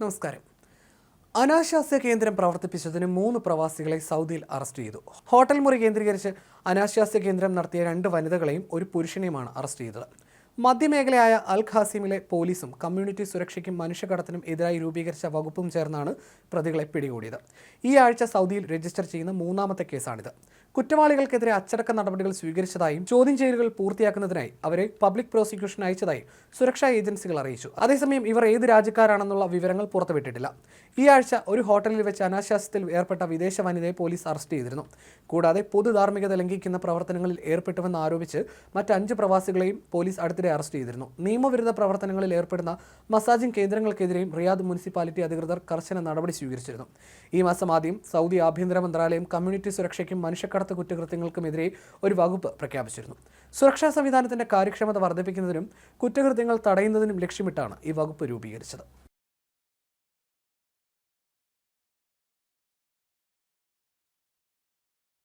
നമസ്കാരം. അനാശാസ്യ കേന്ദ്രം പ്രവർത്തിപ്പിച്ചതിന് മൂന്ന് പ്രവാസികളെ സൗദിയിൽ അറസ്റ്റ് ചെയ്തു. ഹോട്ടൽ മുറി കേന്ദ്രീകരിച്ച് അനാശാസ്യ കേന്ദ്രം നടത്തിയ രണ്ട് വനിതകളെയും ഒരു പുരുഷനെയുമാണ് അറസ്റ്റ് ചെയ്തത്. മധ്യമേഖലയായ അൽ ഖാസിമിലെ പോലീസും കമ്മ്യൂണിറ്റി സുരക്ഷയ്ക്കും മനുഷ്യകടത്തിനും എതിരായി രൂപീകരിച്ച വകുപ്പും ചേർന്നാണ് പ്രതികളെ പിടികൂടിയത്. ഈ ആഴ്ച സൗദിയിൽ രജിസ്റ്റർ ചെയ്യുന്ന മൂന്നാമത്തെ കേസാണിത്. കുറ്റവാളികൾക്കെതിരെ അച്ചടക്ക നടപടികൾ സ്വീകരിച്ചതായും ചോദ്യം ചെയ്യലുകൾ പൂർത്തിയാക്കുന്നതിനായി അവരെ പബ്ലിക് പ്രോസിക്യൂഷൻ അയച്ചതായും സുരക്ഷാ ഏജൻസികൾ അറിയിച്ചു. അതേസമയം ഇവർ ഏത് രാജ്യക്കാരാണെന്നുള്ള വിവരങ്ങൾ പുറത്തുവിട്ടിട്ടില്ല. ഈ ആഴ്ച ഒരു ഹോട്ടലിൽ വെച്ച് അനാശാസ്യത്തിൽ ഏർപ്പെട്ട വിദേശ വനിതയെ പോലീസ് അറസ്റ്റ് ചെയ്തിരുന്നു. കൂടാതെ പൊതുധാർമ്മികത ലംഘിക്കുന്ന പ്രവർത്തനങ്ങളിൽ ഏർപ്പെട്ടുവെന്ന് ആരോപിച്ച് മറ്റഞ്ച് പ്രവാസികളെയും പോലീസ് അടുത്തിടെ അറസ്റ്റ് ചെയ്തിരുന്നു. നിയമവിരുദ്ധ പ്രവർത്തനങ്ങളിൽ ഏർപ്പെടുന്ന മസാജിംഗ് കേന്ദ്രങ്ങൾക്കെതിരെയും റിയാദ് മുനിസിപ്പാലിറ്റി അധികൃതർ കർശന നടപടി സ്വീകരിച്ചിരുന്നു. ഈ മാസം ആദ്യം സൗദി ആഭ്യന്തര മന്ത്രാലയം കമ്മ്യൂണിറ്റി സുരക്ഷയ്ക്കും മനുഷ്യക്കടത്ത് കുറ്റകൃത്യങ്ങൾക്കുമെതിരെ ഒരു വകുപ്പ് പ്രഖ്യാപിച്ചിരുന്നു. സുരക്ഷാ സംവിധാനത്തിന്റെ കാര്യക്ഷമത വർദ്ധിപ്പിക്കുന്നതിനും കുറ്റകൃത്യങ്ങൾ തടയുന്നതിനും ലക്ഷ്യമിട്ടാണ് ഈ വകുപ്പ് രൂപീകരിച്ചത്.